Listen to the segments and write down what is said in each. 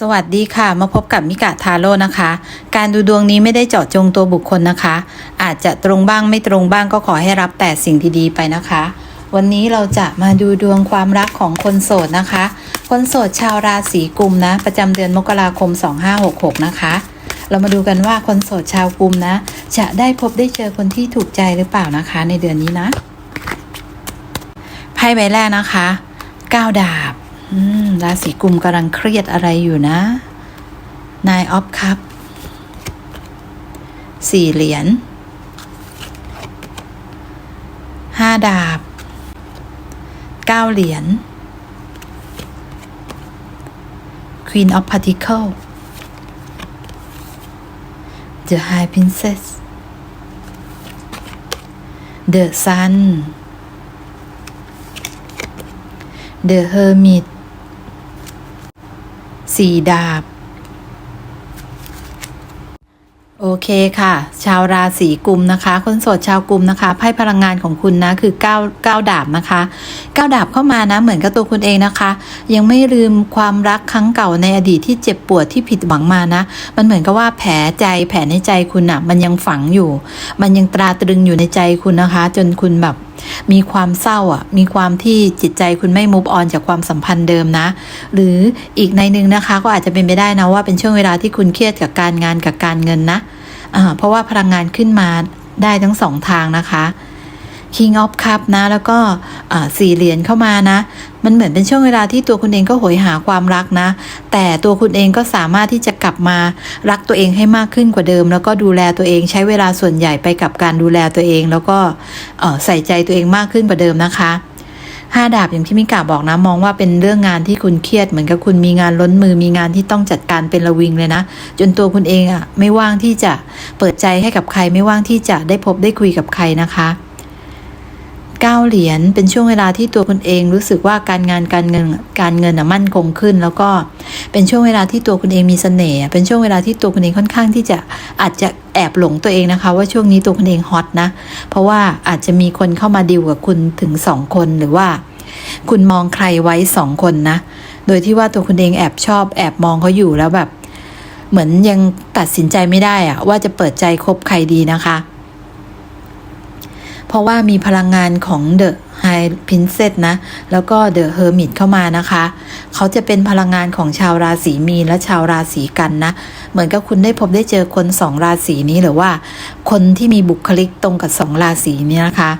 สวัสดีค่ะ มาพบกับมิกะทาโร่นะคะ การดูดวงนี้ไม่ได้เจาะจงตัวบุคคลนะคะ อาจจะตรงบ้างไม่ตรงบ้างก็ขอให้รับแต่สิ่งดีๆไปนะคะ วันนี้เราจะมาดูดวงความรักของคนโสดนะคะ คนโสดชาวราศีกุมนะ ประจำเดือนมกราคม 2566 นะคะ เรามาดูกันว่าคนโสดชาวกุมนะ จะได้พบได้เจอคนที่ถูกใจหรือเปล่านะคะ ในเดือนนี้นะไพ่ใบแรกนะคะก้าวดาบ อืมราศีกุมกำลังเครียดอะไรอยู่นะ นายออฟคัพสี่เหรียญห้าดาบเก้าเหรียญ Queen of Pentacle The High Princess The Sun The Hermit สี่ดาบ โอเคค่ะ ชาวราศีกุมนะคะ คนโสดชาวกุมนะคะไพ่พลังงานของคุณนะคือ9 9ดาบนะคะ9ดาบเข้ามานะเหมือนกับตัวคุณเองนะคะ ยังไม่ลืมความรักครั้งเก่าในอดีตที่เจ็บปวดที่ผิดหวังมานะ มันเหมือนกับว่าแผลใจแผลในใจคุณอะ่ะมันยังฝังอยู่ มันยังตราตรึงอยู่ในใจคุณนะคะ จนคุณแบบมีความเศร้าอะ มีความที่จิตใจคุณไม่มุฟออนจากความสัมพันธ์เดิมนะ หรืออีกในหนึ่งนะคะ ก็อาจจะเป็นไปได้นะว่าเป็นช่วงเวลาที่คุณเครียดกับการงานกับการเงินนะอ่าเพราะว่าพลังงานขึ้นมาได้ทั้งสองทางนะคะ King of Cup นะ แล้วก็สี่เหรียญเข้ามานะ มันเหมือนเป็นช่วงเวลาที่ตัวคุณเองก็โหยหาความรักนะ แต่ตัวคุณเองก็สามารถที่จะ กลับมารักตัวเองให้มากขึ้นกว่าเดิม แล้วก็ดูแลตัวเองใช้เวลาส่วนใหญ่ไปกับการดูแลตัวเอง แล้วก็ใส่ใจตัวเองมากขึ้นกว่าเดิมนะคะห้าดาบอย่างที่มิกาบอกนะมองว่าเป็นเรื่องงานที่คุณเครียดเหมือนกับคุณมีงานล้นมือมีงานที่ต้องจัดการเป็นระวิงเลยนะ จนตัวคุณเองอะ่ะไม่ว่างที่จะเปิดใจให้กับใครไม่ว่างที่จะได้พบได้คุยกับใครนะคะ เก้าเหรียญเป็นช่วงเวลาที่ตัวคุณเองรู้สึกว่าการงานการเงินการเงินมั่นคงขึ้น แล้วก็เป็นช่วงเวลาที่ตัวคุณเองมีเสน่ห์เป็นช่วงเวลาที่ตัวคุณเองค่อนข้างที่จะอาจจะแอบหลงตัวเองนะคะ ว่าช่วงนี้ตัวคุณเองฮอตนะเพราะว่าอาจจะมีคนเข้ามาดิวกับคุณถึงสองคนหรือว่า คุณมองใครไว้สองคนนะ โดยที่ว่าตัวคุณเองแอบชอบ แอบมองเขาอยู่แล้วแบบ เหมือนยังตัดสินใจไม่ได้อะว่าจะเปิดใจคบใครดีนะคะ ราะว่ามีพลังงานของเดอะไฮพินเซตนะ แล้วก็เดอะเฮอร์มิตเข้ามานะคะ เขาจะเป็นพลังงานของชาวราศีมีนและชาวราศีกันนะ เหมือนกับคุณได้พบได้เจอคนสองราศีนี้หรือว่า คนที่มีบุคลิกตรงกับสองราศีนี้นะคะ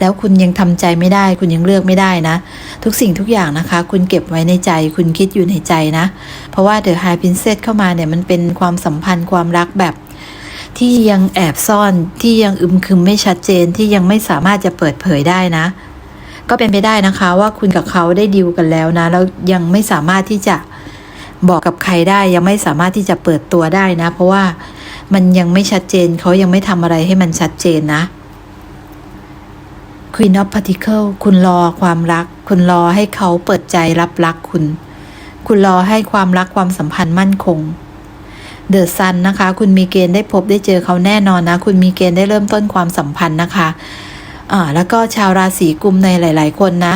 แล้วคุณยังทำใจไม่ได้ คุณยังเลือกไม่ได้นะ ทุกสิ่งทุกอย่างนะคะ คุณเก็บไว้ในใจ คุณคิดอยู่ในใจนะ เพราะว่าเดอะไฮพินเซตเข้ามาเนี่ยมันเป็นความสัมพันธ์ความรักแบบ ที่ยังแอบซ่อนที่ยังอึมครึมไม่ชัดเจนที่ยังไม่สามารถจะเปิดเผยได้นะ ก็เป็นไปได้นะคะว่าคุณกับเขาได้ดิวกันแล้วนะแล้วยังไม่สามารถที่จะบอกกับใครได้ ยังไม่สามารถที่จะเปิดตัวได้นะ เพราะว่ามันยังไม่ชัดเจนเขายังไม่ทำอะไรให้มันชัดเจนนะ Queen of Particle คุณรอความรัก คุณรอให้เขาเปิดใจรับรักคุณ คุณรอให้ความรักความสัมพันธ์มั่นคง เดอะซันนะคะ คุณมีเกณฑ์ได้พบได้เจอเขาแน่นอนนะ คุณมีเกณฑ์ได้เริ่มต้นความสัมพันธ์นะคะอ่าแล้วก็ชาวราศีกุมในหลาย ๆ คนนะ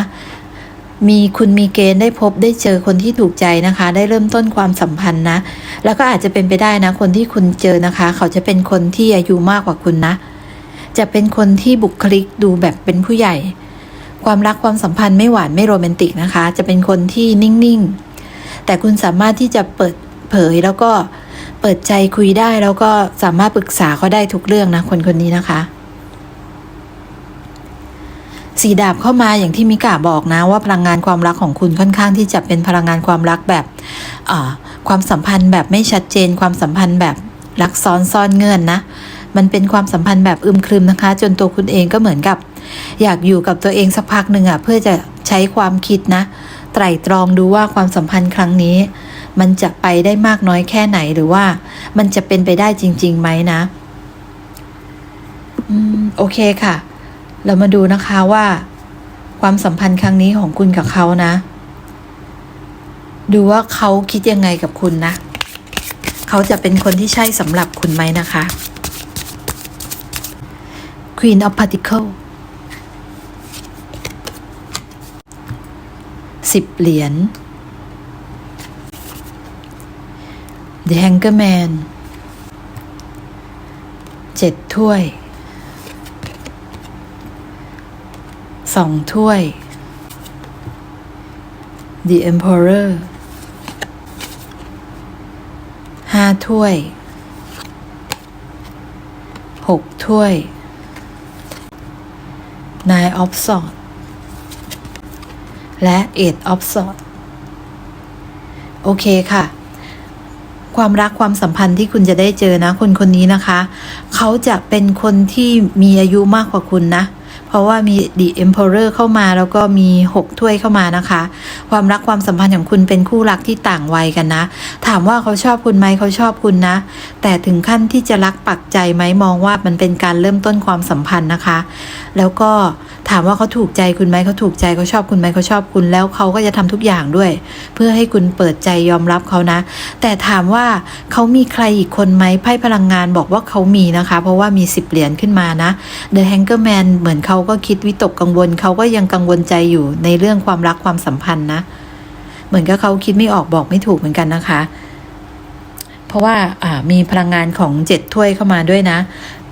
มีคุณมีเกณฑ์ได้พบได้เจอคนที่ถูกใจนะคะ ได้เริ่มต้นความสัมพันธ์นะ แล้วก็อาจจะเป็นไปได้นะ คนที่คุณเจอนะคะ เขาจะเป็นคนที่อายุมากกว่าคุณนะ จะเป็นคนที่บุคลิกดูแบบเป็นผู้ใหญ่ ความรักความสัมพันธ์ไม่หวานไม่โรแมนติกนะคะ จะเป็นคนที่นิ่ง ๆ แต่คุณสามารถที่จะเปิดเผยแล้วก็เเปิดใจคุยได้แล้วก็สามารถปรึกษาเขาได้ทุกเรื่องนะคนคนนี้นะคะสีดาบเข้ามาอย่างที่มิกาบอกนะว่าพลังงานความรักของคุณค่อนข้างที่จะเป็นพลังงานความรักแบบความสัมพันธ์แบบไม่ชัดเจน ความสัมพันธ์แบบรักซ้อนซ่อนเงื่อนนะ มันเป็นความสัมพันธ์แบบอึมครึมนะคะ จนตัวคุณเองก็เหมือนกับ อยากอยู่กับตัวเองสักพักหนึ่งอะเพื่อจะใช้ความคิดนะ ไตร่ตรองดูว่าความสัมพันธ์ครั้งนี้ มันจะไปได้มากน้อยแค่ไหนหรือว่า มันจะเป็นไปได้จริงๆไหมนะอืมโอเคค่ะ เรามาดูนะคะว่า ความสัมพันธ์ครั้งนี้ของคุณกับเขานะ ดูว่าเขาคิดยังไงกับคุณนะ เขาจะเป็นคนที่ใช่สำหรับคุณไหมนะคะ Queen of Particle สิบเหรียญ The Hanger Man เจ็ดถ้วยสองถ้วย The Emperor ห้าถ้วยหกถ้วย Nine of Swords และ Eight of Swords โอเคค่ะ ความรักความสัมพันธ์ที่คุณจะได้เจอนะ คนคนนี้นะคะ เขาจะเป็นคนที่มีอายุมากกว่าคุณนะ เพราะว่ามี The Emperor เข้ามาแล้วก็มี 6 ถ้วยเข้ามานะคะ ความรักความสัมพันธ์ของคุณเป็นคู่รักที่ต่างวัยกันนะ ถามว่าเขาชอบคุณไหมเขาชอบคุณนะ แต่ถึงขั้นที่จะรักปักใจไหมมองว่ามันเป็นการเริ่มต้นความสัมพันธ์นะคะ แล้วก็ถามว่าเขาถูกใจคุณไหมเขาถูกใจเขาชอบคุณไหมเขาชอบคุณ แล้วเขาก็จะทำทุกอย่างด้วย เพื่อให้คุณเปิดใจยอมรับเขานะ แต่ถามว่าเขามีใครอีกคนไหมไพ่พลังงานบอกว่าเขามีนะคะ เพราะว่ามีสิบเหรียญขึ้นมานะ The Hanger Man เหมือนเขาก็คิดวิตกกังวลเขาก็ยังกังวลใจอยู่ในเรื่องความรักความสัมพันธ์นะ เหมือนกับเขาคิดไม่ออกบอกไม่ถูกเหมือนกันนะคะ ราะว่ามีพลังงานของเจ็ดถ้วยเข้ามาด้วยนะ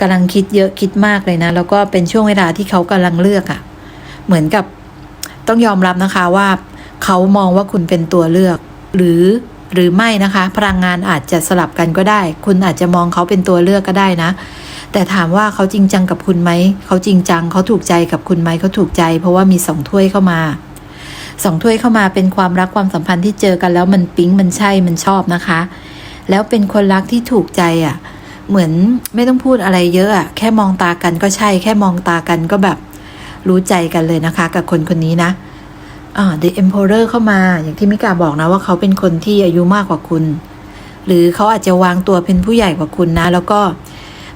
กำลังคิดเยอะคิดมากเลยนะ แล้วก็เป็นช่วงเวลาที่เขากำลังเลือกอะ่ะ เหมือนกับต้องยอมรับนะคะว่าเขามองว่าคุณเป็นตัวเลือก หรือหรือไม่นะคะ พลังงานอาจจะสลับกันก็ได้ คุณอาจจะมองเขาเป็นตัวเลือกก็ได้นะ แต่ถามว่าเขาจริงจังกับคุณไหมเขาจริงจังเขาถูกใจกับคุณไหมเขาถูกใจ เพราะว่ามีสองถ้วยเข้ามาสองถ้วยเข้ามาเป็นความรักความสัมพันธ์ที่เจอกันแล้วมันปิ๊งมันใช่มันชอบนะคะ แล้วเป็นคนรักที่ถูกใจอะ่ะ เหมือนไม่ต้องพูดอะไรเยอะอะ่ะแค่มองตากันก็ใช่ แค่มองตากันก็แบบรู้ใจกันเลยนะคะ กับคนคนนี้นะอ่า The Emperor เข้ามา อย่างที่มิกาบอกนะว่าเขาเป็นคนที่อายุมากกว่าคุณ หรือเขาอาจจะวางตัวเป็นผู้ใหญ่กว่าคุณนะ แล้วก็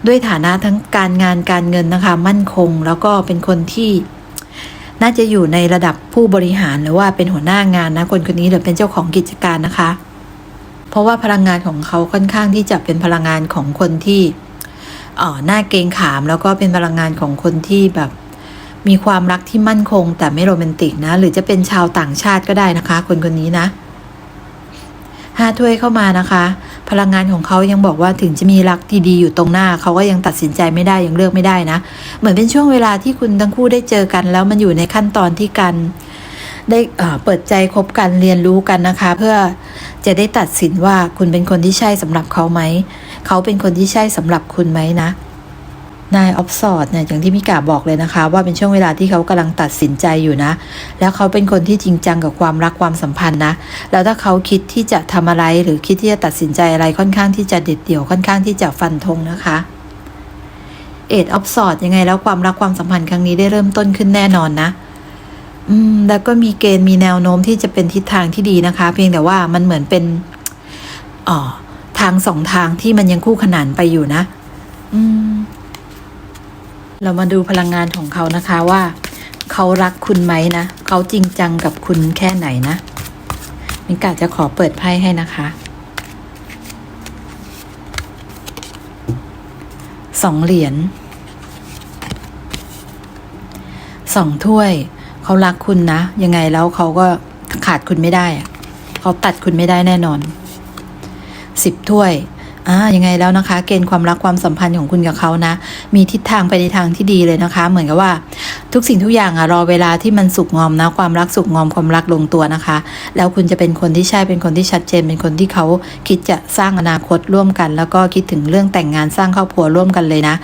ด้วยฐานะทั้งการงานการเงินนะคะ มั่นคง แล้วก็เป็นคนที่น่าจะอยู่ในระดับผู้บริหารหรือว่าเป็นหัวหน้างานนะ คนคนนี้หรือเป็นเจ้าของกิจการนะคะ ราะว่าพลังงานของเขาค่อนข้างที่จะเป็นพลังงานของคนที่อ่อหน้าเกรงขาม แล้วก็เป็นพลังงานของคนที่แบบมีความรักที่มั่นคง แต่ไม่โรแมนติกนะ หรือจะเป็นชาวต่างชาติก็ได้นะคะ คนคนนี้นะห้าถ้วยเข้ามานะคะ พลังงานของเขายังบอกว่าถึงจะมีรักดีๆอยู่ตรงหน้า เขาก็ยังตัดสินใจไม่ได้ยังเลือกไม่ได้นะ เหมือนเป็นช่วงเวลาที่คุณทั้งคู่ได้เจอกัน แล้วมันอยู่ในขั้นตอนที่กันได้อ่อเปิดใจคบกันเรียนรู้กันนะคะ เพื่อ จะได้ตัดสินว่าคุณเป็นคนที่ใช่สำหรับเขาไหม เขาเป็นคนที่ใช่สำหรับคุณไหมนะนายออฟสอดเนี่ยอย่างที่มิกาบอกเลยนะคะ ว่าเป็นช่วงเวลาที่เขากำลังตัดสินใจอยู่นะ แล้วเขาเป็นคนที่จริงจังกับความรักความสัมพันธ์นะ แล้วถ้าเขาคิดที่จะทำอะไรหรือคิดที่จะตัดสินใจอะไรค่อนข้างที่จะเด็ดเดี่ยวค่อนข้างที่จะฟันธงนะคะเอ็ดออฟสอดยังไงแล้วความรักความสัมพันธ์ครั้งนี้ได้เริ่มต้นขึ้นแน่นอนนะ อืมแล้วก็มีเกณฑ์มีแนวโน้มที่จะเป็นทิศทางที่ดีนะคะ เพียงแต่ว่ามันเหมือนเป็นอ๋อทางสองทางที่มันยังคู่ขนานไปอยู่นะ อืม เรามาดูพลังงานของเขานะคะว่า เขารักคุณไหมนะ เขาจริงจังกับคุณแค่ไหนนะมิกาจะขอเปิดไพ่ให้นะคะสองเหรียญสองถ้วย เขารักคุณนะ ยังไงแล้วเขาก็ขาดคุณไม่ได้ เขาตัดคุณไม่ได้แน่นอนสิบถ้วยอ่ายังไงแล้วนะคะ เกณฑ์ความรักความสัมพันธ์ของคุณกับเขานะ มีทิศทางไปในทางที่ดีเลยนะคะ เหมือนกับว่า ทุกสิ่งทุกอย่างอะรอเวลาที่มันสุกงอมนะ ความรักสุกงอมความรักลงตัวนะคะ แล้วคุณจะเป็นคนที่ใช่เป็นคนที่ชัดเจน เป็นคนที่เขาคิดจะสร้างอนาคตร่วมกัน แล้วก็คิดถึงเรื่องแต่งงานสร้างครอบครัวร่วมกันเลยนะ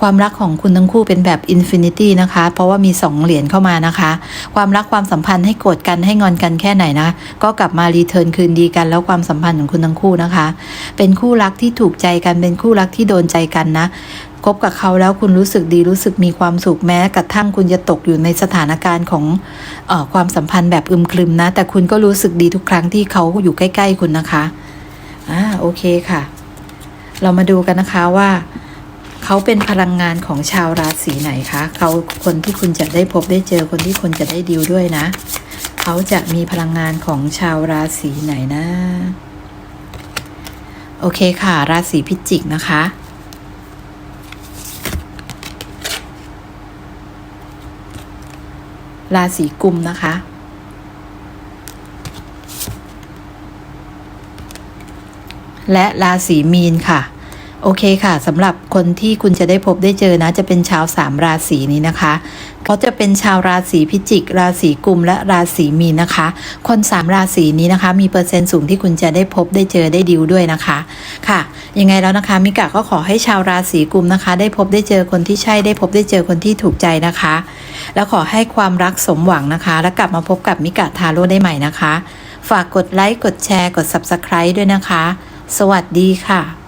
ความรักของคุณทั้งคู่เป็นแบบอินฟินิตี้นะคะ เพราะว่ามีสองเหรียญเข้ามานะคะ ความรักความสัมพันธ์ให้โกรธกันให้งอนกันแค่ไหนนะ ก็กลับมารีเทิร์นคืนดีกัน แล้วความสัมพันธ์ของคุณทั้งคู่นะคะ เป็นคู่รักที่ถูกใจกันเป็นคู่รักที่โดนใจกันนะ คบกับเขาแล้วคุณรู้สึกดีรู้สึกมีความสุขแม้กระทั่งคุณจะตกอยู่ในสถานการณ์ของออความสัมพันธ์แบบอึมครึมนะ แต่คุณก็รู้สึกดีทุกครั้งที่เขาอยู่ใกล้ ๆ คุณนะคะอ่าโอเคค่ะ เรามาดูกันนะคะว่า เขาเป็นพลังงานของชาวราศีไหนคะเขาคนที่คุณจะได้พบได้เจอคนที่คุณจะได้ดีลด้วยนะ เขาจะมีพลังงานของชาวราศีไหนนะ โอเคค่ะ ราศีพิจิกนะคะ ราศีกุมนะคะ และราศีมีนค่ะ โอเคค่ะสำหรับคนที่คุณจะได้พบได้เจอนะ จะเป็นชาวสามราศีนี้นะคะ เขาจะเป็นชาวราศีพิจิก ราศีกุมและราศีมีนนะคะ คนสามราศีนี้นะคะ มีเปอร์เซ็นต์สูงที่คุณจะได้พบได้เจอได้ดิวด้วยนะคะค่ะ ยังไงแล้วนะคะมิกะก็ขอให้ชาวราศีกุมนะคะ ได้พบได้เจอคนที่ใช่ได้พบได้เจอคนที่ถูกใจนะคะ แล้วขอให้ความรักสมหวังนะคะ แล้วกลับมาพบกับมิกะทาโร่ได้ใหม่นะคะ ฝากกดไลค์กดแชร์กด Subscribe ด้วยนะคะ สวัสดีค่ะ